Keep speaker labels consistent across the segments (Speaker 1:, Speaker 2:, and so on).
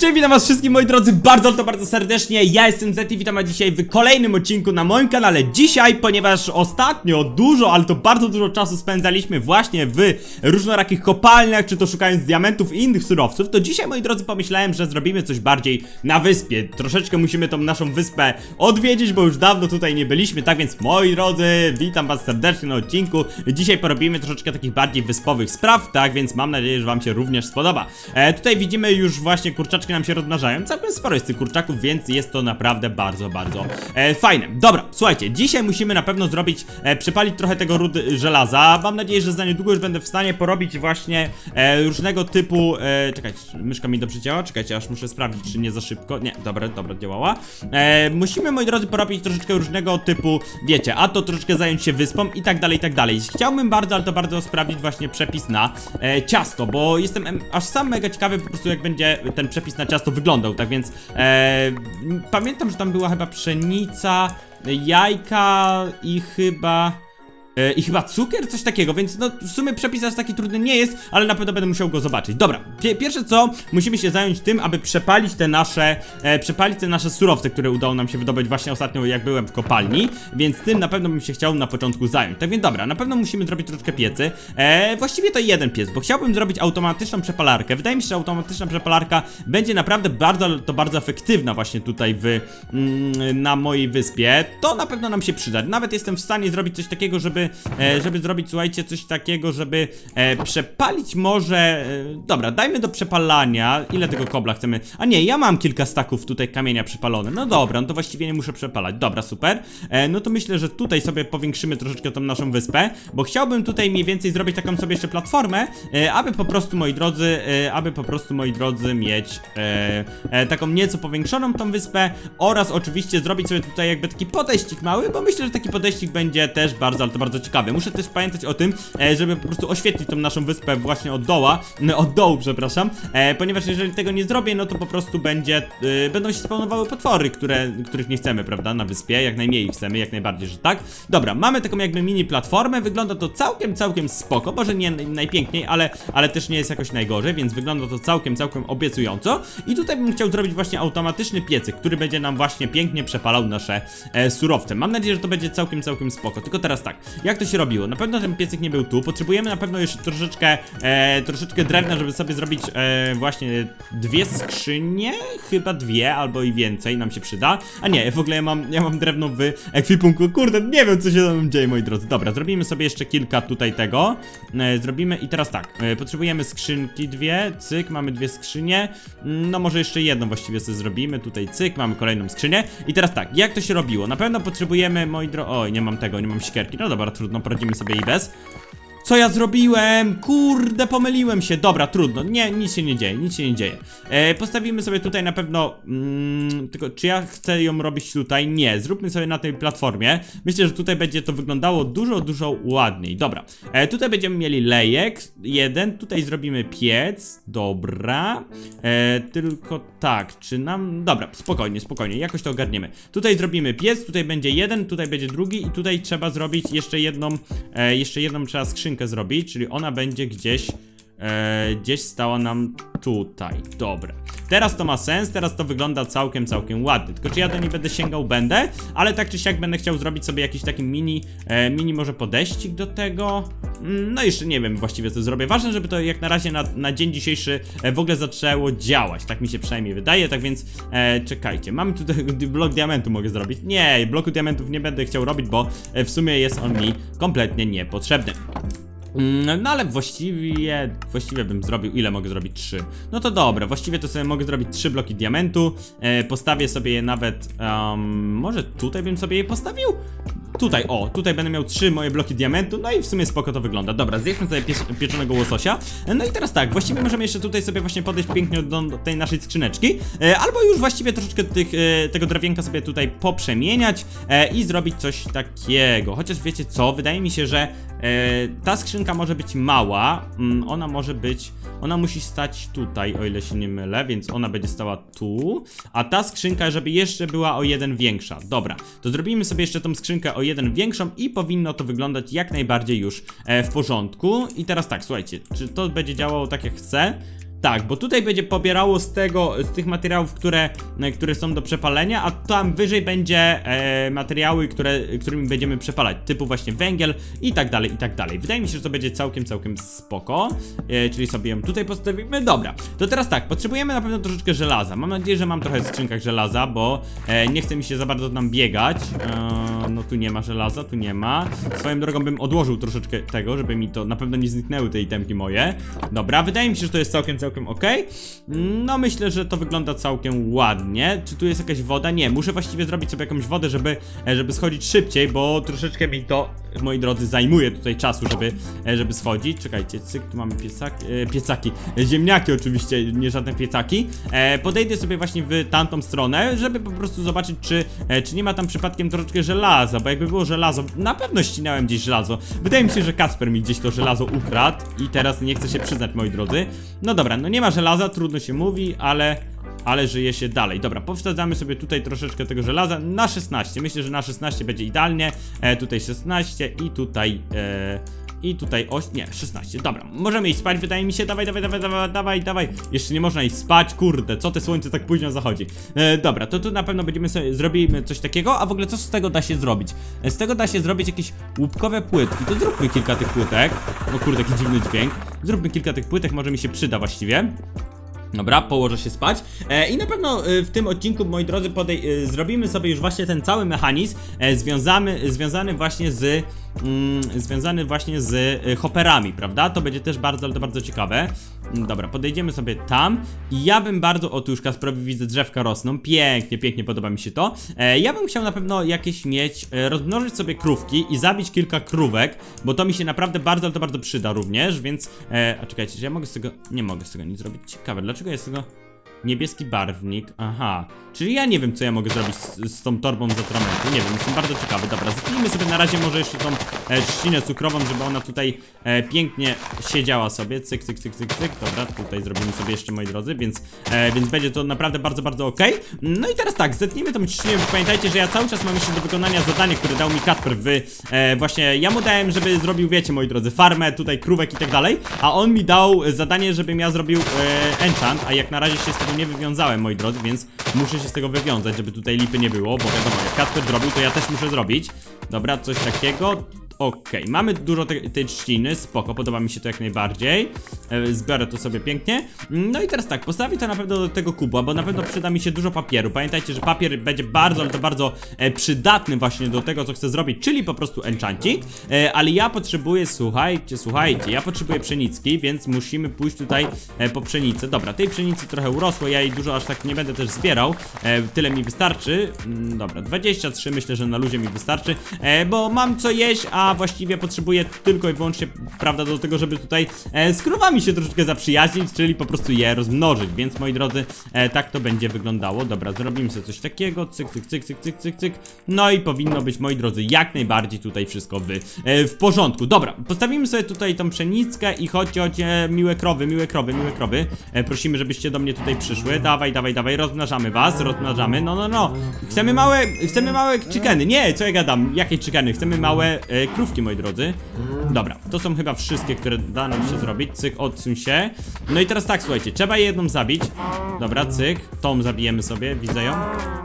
Speaker 1: Cześć, witam was wszystkich moi drodzy bardzo, to bardzo serdecznie, ja jestem Zeti, witam was dzisiaj w kolejnym odcinku na moim kanale. Dzisiaj, ponieważ ostatnio dużo, ale to bardzo dużo czasu spędzaliśmy właśnie w różnorakich kopalniach, czy to szukając diamentów i innych surowców To dzisiaj moi drodzy pomyślałem, że zrobimy coś bardziej na wyspie. Troszeczkę musimy tą naszą wyspę odwiedzić, bo już dawno tutaj nie byliśmy Tak więc moi drodzy, witam was serdecznie na odcinku. Dzisiaj porobimy troszeczkę takich bardziej wyspowych spraw, tak więc mam nadzieję, że wam się również spodoba. E, Tutaj widzimy już właśnie kurczaczki nam się rozmnażają, całkiem sporo jest tych kurczaków, więc jest to naprawdę bardzo, bardzo e, fajne. Dobra, słuchajcie, dzisiaj musimy na pewno zrobić, e, przypalić trochę tego rudy żelaza. Mam nadzieję, że za niedługo już będę w stanie porobić właśnie e, różnego typu, e, czekajcie, myszka mi dobrze działa, czekajcie, aż muszę sprawdzić, czy nie za szybko, nie, dobra, dobra, działała. E, Musimy, moi drodzy, porobić troszeczkę różnego typu, wiecie, a to troszeczkę zająć się wyspą i tak dalej, i tak dalej. Chciałbym bardzo, ale to bardzo sprawdzić właśnie przepis na e, ciasto, bo jestem em, aż sam mega ciekawy po prostu jak będzie ten przepis na ciasto wyglądał, tak więc e, pamiętam, że tam była chyba pszenica, jajka i chyba... E, I chyba cukier, coś takiego, więc no w sumie przepis aż taki trudny nie jest, ale na pewno będę musiał go zobaczyć. Dobra, pie pierwsze co, musimy się zająć tym, aby przepalić te nasze, e, przepalić te nasze surowce, które udało nam się wydobyć właśnie ostatnio jak byłem w kopalni, więc tym na pewno bym się chciał na początku zająć. Tak więc dobra, na pewno musimy zrobić troszeczkę piecy, e, właściwie to jeden piec, bo chciałbym zrobić automatyczną przepalarkę. Wydaje mi się, że automatyczna przepalarka będzie naprawdę bardzo, to bardzo efektywna właśnie tutaj w, mm, na mojej wyspie. To na pewno nam się przyda. Nawet jestem w stanie zrobić coś takiego, żeby, e, żeby zrobić, słuchajcie, coś takiego, żeby e, przepalić może... E, dobra, dajmy do przepalania. Ile tego kobla chcemy? A nie, ja mam kilka staków tutaj kamienia przepalone. No dobra, no to właściwie nie muszę przepalać. Dobra, super. No to myślę, że tutaj sobie powiększymy troszeczkę tą naszą wyspę, bo chciałbym tutaj mniej więcej zrobić taką sobie jeszcze platformę, aby po prostu, moi drodzy, aby po prostu, moi drodzy, mieć taką nieco powiększoną tą wyspę oraz oczywiście zrobić sobie tutaj jakby taki podejścik mały, bo myślę, że taki podejścik będzie też bardzo, ale to bardzo ciekawy. Muszę też pamiętać o tym, e, żeby po prostu oświetlić tą naszą wyspę właśnie od doła, od dołu, przepraszam, e, ponieważ jeżeli tego nie zrobię, no to po prostu będzie, e, będą się spawnowały potwory, które, których nie chcemy, prawda, na wyspie, jak najmniej chcemy, jak najbardziej, że tak. Dobra, mamy taką jakby mini platformę, wygląda to całkiem, całkiem spoko, może nie najpiękniej, ale, ale też nie jest jakoś najgorzej, więc wygląda to całkiem, całkiem obiecująco. I tutaj bym chciał zrobić właśnie automatyczny piecyk, który będzie nam właśnie pięknie przepalał nasze e, surowce. Mam nadzieję, że to będzie całkiem, całkiem spoko. Tylko teraz tak, jak to się robiło? Na pewno ten piecyk nie był tu, potrzebujemy na pewno jeszcze troszeczkę, e, troszeczkę drewna, żeby sobie zrobić e, właśnie dwie skrzynie, chyba dwie, albo i więcej nam się przyda. A nie, w ogóle ja mam, ja mam drewno w ekwipunku, kurde, nie wiem co się tam dzieje, moi drodzy. Dobra, zrobimy sobie jeszcze kilka tutaj tego, e, zrobimy i teraz tak, e, potrzebujemy skrzynki dwie, cyk, mamy dwie skrzynie, no może jeszcze jedną właściwie sobie zrobimy, tutaj cyk, mamy kolejną skrzynię i teraz tak, jak to się robiło? Na pewno potrzebujemy, moi drodzy, oj, nie mam tego, nie mam siekierki, no dobra, trudno, poradzimy sobie i bez. Co ja zrobiłem? Kurde, pomyliłem się. Dobra, trudno. Nie, nic się nie dzieje, nic się nie dzieje. E, postawimy sobie tutaj na pewno. Mm, tylko, czy ja chcę ją robić tutaj? Nie. Zróbmy sobie na tej platformie. Myślę, że tutaj będzie to wyglądało dużo, dużo ładniej. Dobra. E, tutaj będziemy mieli lejek. Jeden. Tutaj zrobimy piec. Dobra. E, tylko tak, czy nam. Dobra, spokojnie, spokojnie. Jakoś to ogarniemy. Tutaj zrobimy piec, tutaj będzie jeden, tutaj będzie drugi, i tutaj trzeba zrobić jeszcze jedną. E, jeszcze jedną trzeba skrzynkę zrobić, czyli ona będzie gdzieś. E, gdzieś stała nam tutaj. Dobra. Teraz to ma sens, teraz to wygląda całkiem, całkiem ładnie. Tylko czy ja do niej będę sięgał? Będę, ale tak czy siak będę chciał zrobić sobie jakiś taki mini, e, mini może podejścik do tego. Mm, No jeszcze nie wiem właściwie co zrobię. Ważne, żeby to jak na razie na, na dzień dzisiejszy e, w ogóle zaczęło działać. Tak mi się przynajmniej wydaje, tak więc e, czekajcie. Mamy tutaj blok diamentu mogę zrobić. Nie, bloku diamentów nie będę chciał robić, bo e, w sumie jest on mi kompletnie niepotrzebny. Mm, No ale właściwie, właściwie bym zrobił, ile mogę zrobić? Trzy. No to dobra, właściwie to sobie mogę zrobić trzy bloki diamentu, e, postawię sobie je nawet, em, może tutaj bym sobie je postawił? Tutaj, o, tutaj będę miał trzy moje bloki diamentu, no i w sumie spoko to wygląda. Dobra, zjedźmy sobie pieczonego łososia. No i teraz tak, właściwie możemy jeszcze tutaj sobie właśnie podejść pięknie do, do tej naszej skrzyneczki, e, albo już właściwie troszeczkę tych, e, tego drewienka sobie tutaj poprzemieniać e, i zrobić coś takiego. Chociaż wiecie co, wydaje mi się, że e, ta skrzynka może być mała, mm, ona może być, ona musi stać tutaj, o ile się nie mylę, więc ona będzie stała tu, a ta skrzynka, żeby jeszcze była o jeden większa. Dobra, to zrobimy sobie jeszcze tą skrzynkę o jeden większą i powinno to wyglądać jak najbardziej już e, w porządku. I teraz tak, słuchajcie, czy to będzie działało tak jak chcę? Tak, bo tutaj będzie pobierało z tego, z tych materiałów, które, e, które są do przepalenia, a tam wyżej będzie e, materiały, które, którymi będziemy przepalać, typu właśnie węgiel i tak dalej, i tak dalej. Wydaje mi się, że to będzie całkiem, całkiem spoko, e, czyli sobie ją tutaj postawimy. Dobra, to teraz tak, potrzebujemy na pewno troszeczkę żelaza. Mam nadzieję, że mam trochę w skrzynkach żelaza, bo e, nie chce mi się za bardzo tam biegać. E, no tu nie ma żelaza, tu nie ma. Swoją drogą bym odłożył troszeczkę tego, żeby mi to na pewno nie zniknęły te itemki moje. Dobra, wydaje mi się, że to jest całkiem, całkiem ok. No myślę, że to wygląda całkiem ładnie. Czy tu jest jakaś woda? Nie, muszę właściwie zrobić sobie jakąś wodę, żeby, e, żeby schodzić szybciej, bo troszeczkę mi to, moi drodzy, zajmuje tutaj czasu, żeby, e, żeby schodzić. Czekajcie, cyk, tu mamy piecaki, e, piecaki, ziemniaki oczywiście, nie żadne piecaki. Podejdę sobie właśnie w tamtą stronę, żeby po prostu zobaczyć, czy, czy nie ma tam przypadkiem troszeczkę żelaza, bo jakby było żelazo, na pewno ścinałem gdzieś żelazo. Wydaje mi się, że Kasper mi gdzieś to żelazo ukradł i teraz nie chce się przyznać, moi drodzy. No dobra, no nie ma żelaza, trudno się mówi, ale ale żyje się dalej. Dobra, powsadzamy sobie tutaj troszeczkę tego żelaza na 16. Myślę, że na 16 będzie idealnie. E, tutaj 16 i tutaj. E, i tutaj oś, nie, 16, dobra, możemy iść spać, wydaje mi się, dawaj, dawaj, dawaj, dawaj, dawaj, dawaj, jeszcze nie można iść spać, kurde, co te słońce tak późno zachodzi, e, dobra, to tu na pewno będziemy sobie, zrobimy coś takiego, a w ogóle co z tego da się zrobić, e, z tego da się zrobić jakieś łupkowe płytki, to zróbmy kilka tych płytek, o kurde, jaki dziwny dźwięk, zróbmy kilka tych płytek, może mi się przyda właściwie, Dobra, położę się spać. E, I na pewno e, w tym odcinku, moi drodzy, podej- e, zrobimy sobie już właśnie ten cały mechanizm e, związany, związany właśnie z. Mm, związany właśnie z e, hopperami, prawda? To będzie też bardzo, ale to bardzo ciekawe. Mm, Dobra, podejdziemy sobie tam i ja bym bardzo, o tu Kasprowi widzę drzewka rosną, pięknie, pięknie podoba mi się to. E, ja bym chciał na pewno jakieś mieć, e, rozmnożyć sobie krówki i zabić kilka krówek, bo to mi się naprawdę bardzo, ale to bardzo przyda również, więc, e, a czekajcie, czy ja mogę z tego, nie mogę z tego nic zrobić, ciekawe, dlaczego jest tego niebieski barwnik, aha, czyli ja nie wiem, co ja mogę zrobić z, z tą torbą z atramentu, nie wiem, jestem bardzo ciekawy, dobra, zetnijmy sobie na razie może jeszcze tą e, trzcinę cukrową, żeby ona tutaj e, pięknie siedziała sobie, cyk, cyk, cyk, cyk, cyk, dobra, tutaj zrobimy sobie jeszcze, moi drodzy, więc, e, więc będzie to naprawdę bardzo, bardzo ok. No i teraz tak, zetnijmy tą trzcinę, pamiętajcie, że ja cały czas mam jeszcze do wykonania zadanie, które dał mi Kasper w, e, właśnie, ja mu dałem, żeby zrobił, wiecie, moi drodzy, farmę, tutaj krówek i tak dalej, a on mi dał zadanie, żebym ja zrobił e, enchant, a jak na razie się z tego nie wywiązałem, moi drodzy, więc muszę się z tego wywiązać, żeby tutaj lipy nie było, bo wiadomo, jak Kasper zrobił, to ja też muszę zrobić. Dobra, coś takiego. Okej, mamy dużo te, tej trzciny, spoko, podoba mi się to jak najbardziej. E, zbiorę to sobie pięknie. No i teraz tak, postawię to na pewno do tego kubła, bo na pewno przyda mi się dużo papieru. Pamiętajcie, że papier będzie bardzo, ale to bardzo e, przydatny właśnie do tego, co chcę zrobić, czyli po prostu enchanting. E, ale ja potrzebuję, słuchajcie, słuchajcie, ja potrzebuję pszenicki, więc musimy pójść tutaj po pszenicę. Dobra, tej pszenicy trochę urosło, ja jej dużo aż tak nie będę też zbierał. Tyle mi wystarczy. Mm, dobra, 23 myślę, że na luzie mi wystarczy, bo mam co jeść, a właściwie potrzebuję tylko i wyłącznie, prawda, do tego, żeby tutaj e, z krowami się troszeczkę zaprzyjaźnić, czyli po prostu je rozmnożyć, więc moi drodzy, e, tak to będzie wyglądało. Dobra, zrobimy sobie coś takiego, cyk, cyk, cyk, cyk, cyk, cyk, cyk. No i powinno być, moi drodzy, jak najbardziej tutaj wszystko w, e, w porządku. Dobra, postawimy sobie tutaj tą pszenickę i chodźcie, chodźcie, miłe krowy, miłe krowy, miłe krowy. E, prosimy, żebyście do mnie tutaj przyszły. Dawaj, dawaj, dawaj, rozmnażamy was, rozmnażamy. No, no, no. Chcemy małe, chcemy małe chickeny. Nie, co ja gadam? Jakie chickeny? Chcemy małe e, krówki, moi drodzy. Dobra, to są chyba wszystkie, które da nam się zrobić. Cyk, odsuń się. No i teraz tak, słuchajcie, trzeba jedną zabić. Dobra, cyk. Tą zabijemy sobie, widzę ją.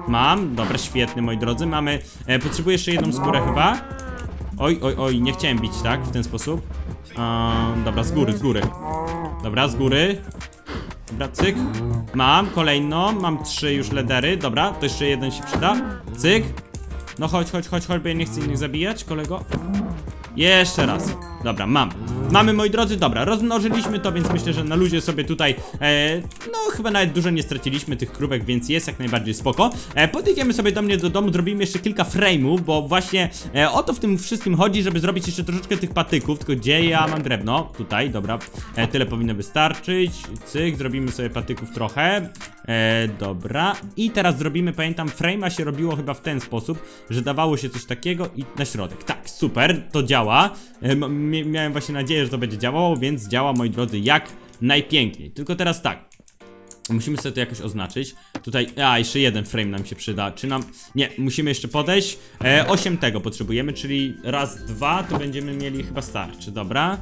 Speaker 1: Mam, dobra, świetny, moi drodzy. Mamy, e, potrzebuję jeszcze jedną skórę chyba. Oj, oj, oj, nie chciałem bić tak, w ten sposób. Dobra, z góry, z góry. Dobra, z góry. Dobra, cyk. Mam kolejną, mam trzy już ledery. Dobra, to jeszcze jeden się przyda. Cyk. No chodź, chodź, chodź, chodź, bo ja nie chcę innych zabijać, kolego. Jeszcze raz. Dobra, mam. Mamy, moi drodzy, dobra, rozmnożyliśmy to, więc myślę, że na luzie sobie tutaj, e, no chyba nawet dużo nie straciliśmy tych krówek, więc jest jak najbardziej spoko. E, podejdziemy sobie do mnie do domu, zrobimy jeszcze kilka frame'ów, bo właśnie e, o to w tym wszystkim chodzi, żeby zrobić jeszcze troszeczkę tych patyków, tylko gdzie ja mam drewno? Tutaj, dobra, e, tyle powinno wystarczyć. Cyk, zrobimy sobie patyków trochę. E, dobra, i teraz zrobimy, pamiętam, frame'a się robiło chyba w ten sposób, że dawało się coś takiego i na środek. Tak, super, to działa. E, miałem właśnie nadzieję, że to będzie działało, więc działa, moi drodzy, jak najpiękniej. Tylko teraz tak. Musimy sobie to jakoś oznaczyć. Tutaj, a jeszcze jeden frame nam się przyda. Czy nam. Nie, musimy jeszcze podejść. E, 8 tego potrzebujemy, czyli raz, dwa, to będziemy mieli chyba starczy, dobra.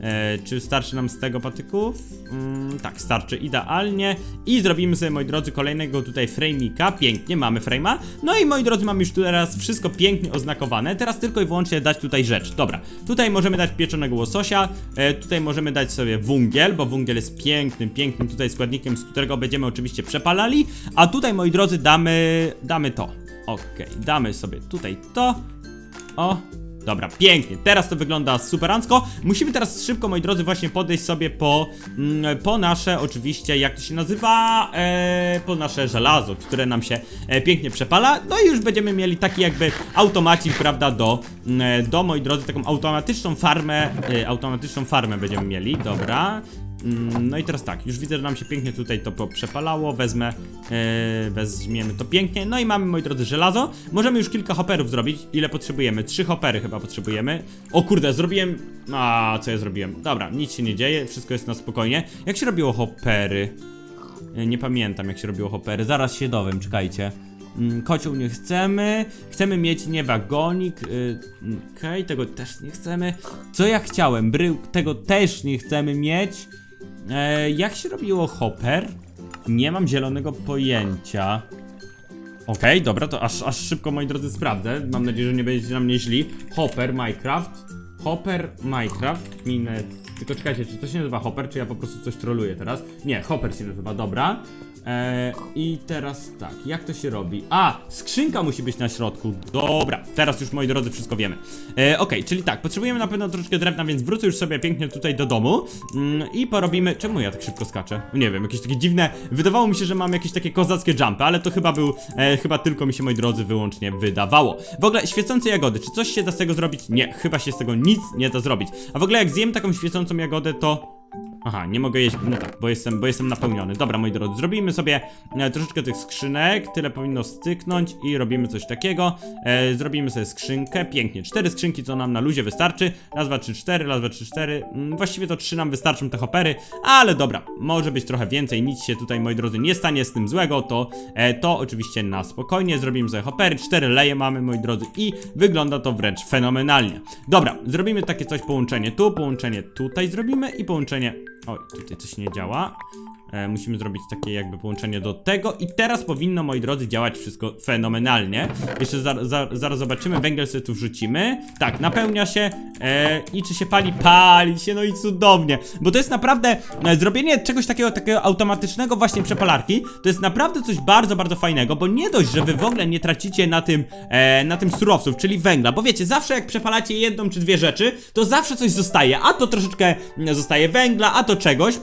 Speaker 1: E, czy starczy nam z tego patyków? Mm, tak, starczy idealnie. I zrobimy sobie, moi drodzy, kolejnego tutaj frame'ika. Pięknie, mamy frame'a. No i moi drodzy, mamy już teraz wszystko pięknie oznakowane. Teraz tylko i wyłącznie dać tutaj rzecz. Dobra, tutaj możemy dać pieczonego łososia. E, tutaj możemy dać sobie wungiel, bo wungiel jest pięknym, pięknym tutaj składnikiem, z którego będziemy oczywiście przepalali. A tutaj, moi drodzy, damy, damy to. Okej, damy sobie tutaj to. O, dobra, pięknie. Teraz to wygląda superancko. Musimy teraz szybko, moi drodzy, właśnie podejść sobie po, mm, po nasze, oczywiście, jak to się nazywa, e, po nasze żelazo, które nam się e, pięknie przepala. No i już będziemy mieli taki jakby automacik, prawda, do, mm, do moi drodzy, taką automatyczną farmę, e, automatyczną farmę będziemy mieli, dobra. Mm, No i teraz tak, już widzę, że nam się pięknie tutaj to przepalało, wezmę, yy, weźmiemy to pięknie, no i mamy, moi drodzy, żelazo. Możemy już kilka hopperów zrobić, ile potrzebujemy? Trzy hoppery chyba potrzebujemy. O kurde, zrobiłem, a co ja zrobiłem? Dobra, nic się nie dzieje, wszystko jest na spokojnie. Jak się robiło hoppery? Yy, Nie pamiętam, jak się robiło hoppery, zaraz się dowiem, czekajcie. Mm, Kocioł nie chcemy. Chcemy mieć nie wagonik. Yy, Okej, tego też nie chcemy. Co ja chciałem? Brył, tego też nie chcemy mieć. E, jak się robiło hopper? Nie mam zielonego pojęcia. Okej, dobra, to aż, aż szybko, moi drodzy, sprawdzę. Mam nadzieję, że nie będziecie na mnie źli. Hopper Minecraft. Hopper Minecraft. Minę. Tylko czekajcie, czy to się nazywa Hopper, czy ja po prostu coś troluję teraz? Nie, Hopper się nazywa, dobra. E, I teraz tak, jak to się robi? A, skrzynka musi być na środku. Dobra, teraz już moi drodzy wszystko wiemy. E, Okej, czyli tak, potrzebujemy na pewno troszeczkę drewna, więc wrócę już sobie pięknie tutaj do domu mm, i porobimy. Czemu ja tak szybko skaczę? Nie wiem, jakieś takie dziwne. Wydawało mi się, że mam jakieś takie kozackie jumpy, ale to chyba był, e, chyba tylko mi się moi drodzy wyłącznie wydawało. W ogóle świecące jagody, czy coś się da z tego zrobić? Nie, chyba się z tego nic nie da zrobić. A w ogóle jak zjem taką świecącą jagodę, to Aha, nie mogę jeść, no tak, bo jestem, bo jestem napełniony. Dobra, moi drodzy, zrobimy sobie e, troszeczkę tych skrzynek, tyle powinno styknąć i robimy coś takiego. E, zrobimy sobie skrzynkę, pięknie, cztery skrzynki, co nam na luzie wystarczy. Raz, dwa, trzy, cztery, raz, dwa, trzy, cztery. Mm, właściwie to trzy nam wystarczą te hopery, ale dobra, może być trochę więcej, nic się tutaj, moi drodzy, nie stanie z tym złego, to, e, to oczywiście na spokojnie. Zrobimy sobie hopery, cztery leje mamy, moi drodzy, i wygląda to wręcz fenomenalnie. Dobra, zrobimy takie coś, połączenie tu, połączenie tutaj zrobimy i połączenie Oj, tutaj coś nie działa. E, musimy zrobić takie jakby połączenie do tego i teraz powinno, moi drodzy, działać wszystko fenomenalnie. Jeszcze za, za, zaraz zobaczymy, węgiel sobie tu wrzucimy. Tak, napełnia się e, i czy się pali? Pali się, no i cudownie. Bo to jest naprawdę, e, zrobienie czegoś takiego, takiego automatycznego właśnie przepalarki, to jest naprawdę coś bardzo, bardzo fajnego, bo nie dość, że wy w ogóle nie tracicie na tym, e, na tym surowców, czyli węgla, bo wiecie, zawsze jak przepalacie jedną czy dwie rzeczy, to zawsze coś zostaje, a to troszeczkę mm, zostaje węgla, a to czegoś,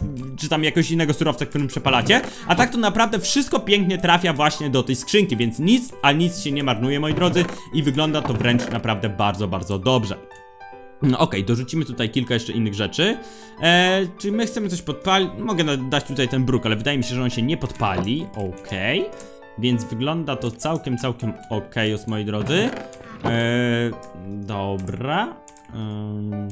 Speaker 1: czy tam jakiegoś innego surowca, którym przepalacie, a tak to naprawdę wszystko pięknie trafia właśnie do tej skrzynki, więc nic, a nic się nie marnuje, moi drodzy, i wygląda to wręcz naprawdę bardzo, bardzo dobrze. No okej, dorzucimy tutaj kilka jeszcze innych rzeczy. Eee, czy my chcemy coś podpalić? Mogę dać tutaj ten bruk, ale wydaje mi się, że on się nie podpali. Okej. Więc wygląda to całkiem, całkiem okej, os moi drodzy. Eee, dobra. Ym,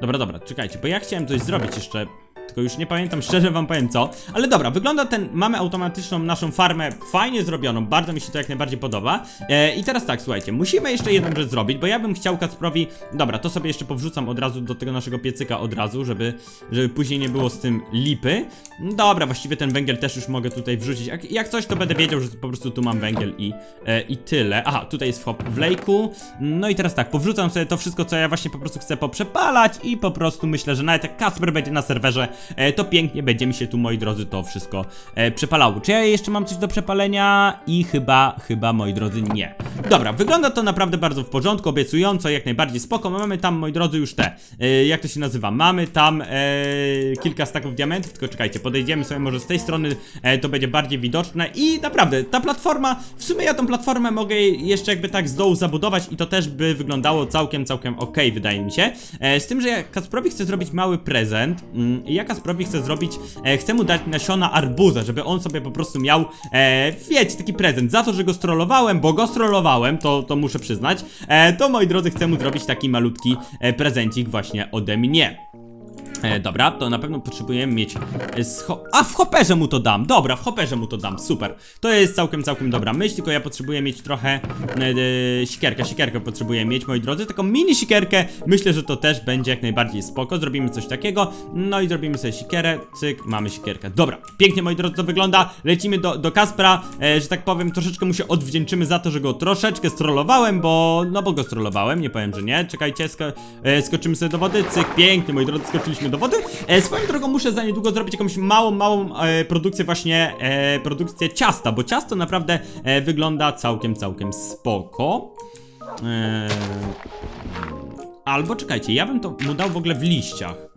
Speaker 1: dobra, dobra, czekajcie, bo ja chciałem coś zrobić jeszcze. Tylko już nie pamiętam, szczerze wam powiem co. Ale dobra, wygląda ten, mamy automatyczną naszą farmę fajnie zrobioną, bardzo mi się to jak najbardziej podoba. E, I teraz tak, słuchajcie, musimy jeszcze jedną rzecz zrobić, bo ja bym chciał Kacprowi, dobra, to sobie jeszcze powrzucam od razu do tego naszego piecyka od razu, żeby, żeby później nie było z tym lipy. Dobra, właściwie ten węgiel też już mogę tutaj wrzucić. Jak, jak coś, to będę wiedział, że po prostu tu mam węgiel i, e, i tyle. Aha, tutaj jest hop w lejku. No i teraz tak, powrzucam sobie to wszystko, co ja właśnie po prostu chcę poprzepalać i po prostu myślę, że nawet jak Kasper będzie na serwerze, to pięknie będzie mi się tu, moi drodzy, to wszystko e, przepalało. Czy ja jeszcze mam coś do przepalenia? I chyba, chyba, moi drodzy, nie. Dobra, wygląda to naprawdę bardzo w porządku, obiecująco, jak najbardziej spoko. Mamy tam, moi drodzy, już te, e, jak to się nazywa? Mamy tam e, kilka staków diamentów, tylko czekajcie, podejdziemy sobie może z tej strony, e, to będzie bardziej widoczne i naprawdę, ta platforma, w sumie ja tą platformę mogę jeszcze jakby tak z dołu zabudować i to też by wyglądało całkiem, całkiem ok, wydaje mi się. E, z tym, że ja Kasprowi chcę zrobić mały prezent mm, i ja Kasprowi chcę zrobić, e, chcę mu dać nasiona arbuza, żeby on sobie po prostu miał, e, wiecie, taki prezent za to, że go strollowałem, bo go strollowałem, to, to muszę przyznać, e, to moi drodzy chcę mu zrobić taki malutki e, prezencik właśnie ode mnie. E, dobra, to na pewno potrzebujemy mieć. E, scho- A w hoperze mu to dam. Dobra, w hoperze mu to dam. Super. To jest całkiem, całkiem dobra myśl, tylko ja potrzebuję mieć trochę e, e, sikierkę. Sikierkę potrzebuję mieć, moi drodzy. Taką mini sikierkę. Myślę, że to też będzie jak najbardziej spoko. Zrobimy coś takiego. No i zrobimy sobie sikierę. Cyk, mamy sikierkę. Dobra, pięknie, moi drodzy, to wygląda. Lecimy do, do Kaspra, e, że tak powiem, troszeczkę mu się odwdzięczymy za to, że go troszeczkę strollowałem, bo. No bo go strollowałem, nie powiem, że nie. Czekajcie, sko e, skoczymy sobie do wody. Cyk, pięknie, moi drodzy, skoczyliśmy do wody. E, swoją drogą muszę za niedługo zrobić jakąś małą, małą e, produkcję właśnie, e, produkcję ciasta, bo ciasto naprawdę e, wygląda całkiem, całkiem spoko. E, albo czekajcie, ja bym to mu dał w ogóle w liściach.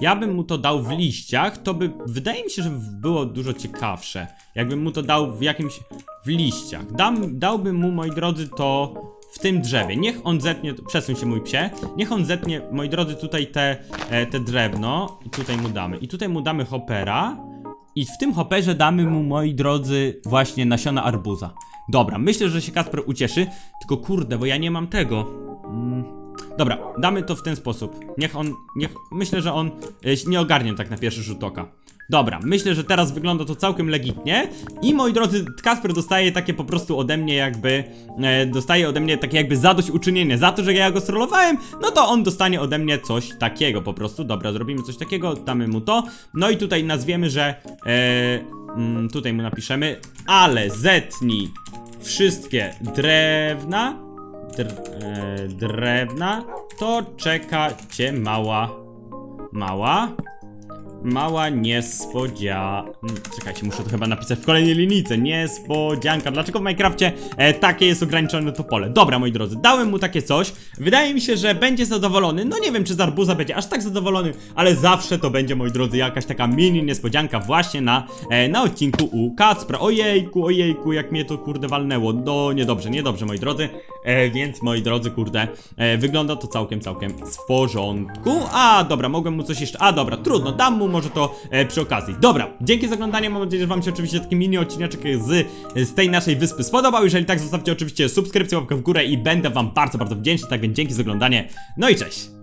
Speaker 1: Ja bym mu to dał w liściach, to by, wydaje mi się, że było dużo ciekawsze. Jakbym mu to dał w jakimś, w liściach. Dam, dałbym mu, moi drodzy, to tym drzewie. Niech on zetnie, przesuń się mój psie, niech on zetnie, moi drodzy, tutaj te, e, te drewno i tutaj mu damy. I tutaj mu damy hopera i w tym hoperze damy mu, moi drodzy, właśnie nasiona arbuza. Dobra, myślę, że się Kasper ucieszy, tylko kurde, bo ja nie mam tego. Mm. Dobra, damy to w ten sposób. Niech on, niech, myślę, że on e, nie ogarnie tak na pierwszy rzut oka. Dobra, myślę, że teraz wygląda to całkiem legitnie i moi drodzy, Kasper dostaje takie po prostu ode mnie jakby, e, dostaje ode mnie takie jakby zadośćuczynienie za to, że ja go strollowałem, no to on dostanie ode mnie coś takiego po prostu. Dobra, zrobimy coś takiego, damy mu to, no i tutaj nazwiemy, że, e, mm, tutaj mu napiszemy, ale zetnij wszystkie drewna, dr, e, drewna, to czeka cię mała, mała, mała niespodzianka. Czekajcie, muszę to chyba napisać w kolejnej linijce. Niespodzianka. Dlaczego w Minecrafcie e, takie jest ograniczone to pole? Dobra, moi drodzy, dałem mu takie coś. Wydaje mi się, że będzie zadowolony. No nie wiem, czy z arbuza będzie aż tak zadowolony, ale zawsze to będzie, moi drodzy, jakaś taka mini niespodzianka właśnie na, e, na odcinku u Kacpra. Ojejku, ojejku, jak mnie to kurde walnęło. No, niedobrze, niedobrze, moi drodzy. E, więc, moi drodzy, kurde, e, wygląda to całkiem, całkiem w porządku. A, dobra, mogłem mu coś jeszcze... A, dobra, trudno, dam mu może to e, przy okazji. Dobra, dzięki za oglądanie, mam nadzieję, że wam się oczywiście taki mini odcineczek z, z tej naszej wyspy spodobał. Jeżeli tak, zostawcie oczywiście subskrypcję, łapkę w górę i będę wam bardzo, bardzo wdzięczny, tak więc dzięki za oglądanie. No i cześć!